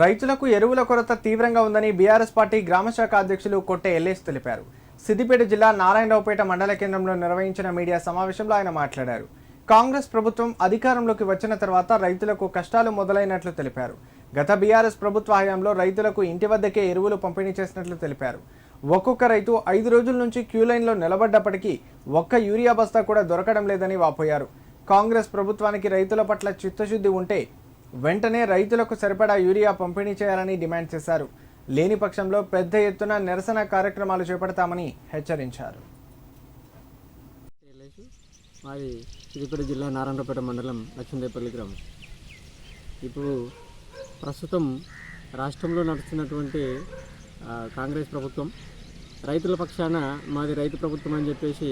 రైతులకు ఎరువుల కొరత తీవ్రంగా ఉందని బీఆర్ఎస్ పార్టీ గ్రామశాఖ అధ్యక్షులు కొట్టే ఎల్లేష్ తెలిపారు. సిద్దిపేట జిల్లా నారాయణరావుపేట మండల కేంద్రంలో నిర్వహించిన మీడియా సమావేశంలో ఆయన మాట్లాడారు. కాంగ్రెస్ ప్రభుత్వం అధికారంలోకి వచ్చిన తర్వాత రైతులకు కష్టాలు మొదలైనట్లు తెలిపారు. గత బీఆర్ఎస్ ప్రభుత్వ హయాంలో రైతులకు ఇంటి వద్దకే ఎరువులు పంపిణీ చేసినట్లు తెలిపారు. ఒక్కొక్క రైతు ఐదు రోజుల నుంచి క్యూ లైన్లో నిలబడ్డప్పటికీ ఒక్క యూరియా బస్తా కూడా దొరకడం లేదని వాపోయారు. కాంగ్రెస్ ప్రభుత్వానికి రైతుల పట్ల చిత్తశుద్ధి ఉంటే వెంటనే రైతులకు సరిపడా యూరియా పంపిణీ చేయాలని డిమాండ్ చేశారు. లేని పక్షంలో పెద్ద ఎత్తున నిరసన కార్యక్రమాలు చేపడతామని హెచ్చరించారు. మాది సిద్దిపేట జిల్లా నారాయణపేట మండలం లక్ష్మీదేపల్లి గ్రామం. ఇప్పుడు ప్రస్తుతం రాష్ట్రంలో నడుస్తున్నటువంటి కాంగ్రెస్ ప్రభుత్వం రైతుల పక్షాన మాది రైతు ప్రభుత్వం అని చెప్పేసి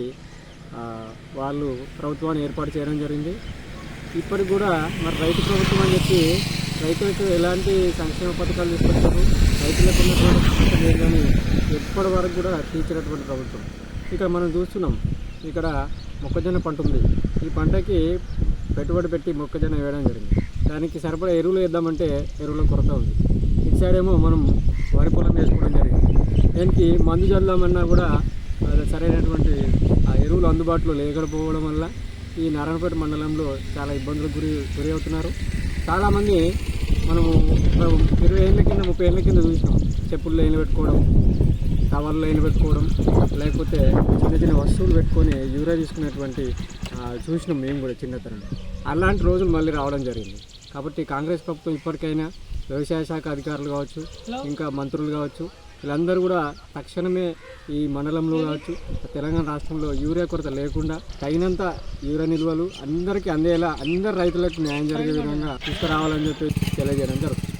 వాళ్ళు ప్రభుత్వాన్ని ఏర్పాటు చేయడం జరిగింది. ఇప్పటికి కూడా మరి రైతు ప్రభుత్వం అని చెప్పి రైతులకు ఎలాంటి సంక్షేమ పథకాలు తీసుకొచ్చారు? రైతులకు ఉన్నటువంటి కానీ ఎప్పటి వరకు కూడా తీర్చినటువంటి ప్రభుత్వం. ఇక్కడ మనం చూస్తున్నాం ఇక్కడ మొక్కజొన్న పంట ఉంది. ఈ పంటకి పెట్టుబడి పెట్టి మొక్కజొన్న వేయడం జరిగింది. దానికి సరిపడా ఎరువులు వేద్దామంటే ఎరువుల కొరత ఉంది. ఇటు సైడ్ ఏమో మనం వరి పొలం వేసుకోవడం జరిగింది. దానికి మందు చల్లామన్నా కూడా సరైనటువంటి ఆ ఎరువులు అందుబాటులో లేకపోవడం వల్ల ఈ నారాయణపేట మండలంలో చాలా ఇబ్బందులకు గురి గురి అవుతున్నారు. చాలామంది మనము ఇరవై ఏళ్ళ కింద ముప్పై ఏళ్ళ కింద చూసినాం. చెప్పులు లైన్లు పెట్టుకోవడం టవర్లు లైన్ పెట్టుకోవడం లేకపోతే చిన్న చిన్న వస్తువులు పెట్టుకొని యూరియా తీసుకునేటువంటి చూసినాం మేము కూడా చిన్నతనం అలాంటి రోజులు మళ్ళీ రావడం జరిగింది. కాబట్టి కాంగ్రెస్ ప్రభుత్వం ఇప్పటికైనా వ్యవసాయ శాఖ అధికారులు కావచ్చు ఇంకా మంత్రులు కావచ్చు వీళ్ళందరూ కూడా తక్షణమే ఈ మండలంలో కావచ్చు తెలంగాణ రాష్ట్రంలో యూరియా కొరత లేకుండా తగినంత యూరియా నిల్వలు అందరికీ అందేలా అందరు రైతులకు న్యాయం జరిగే విధంగా తీసుకురావాలని చెప్పి తెలియజేయడం జరుగుతుంది.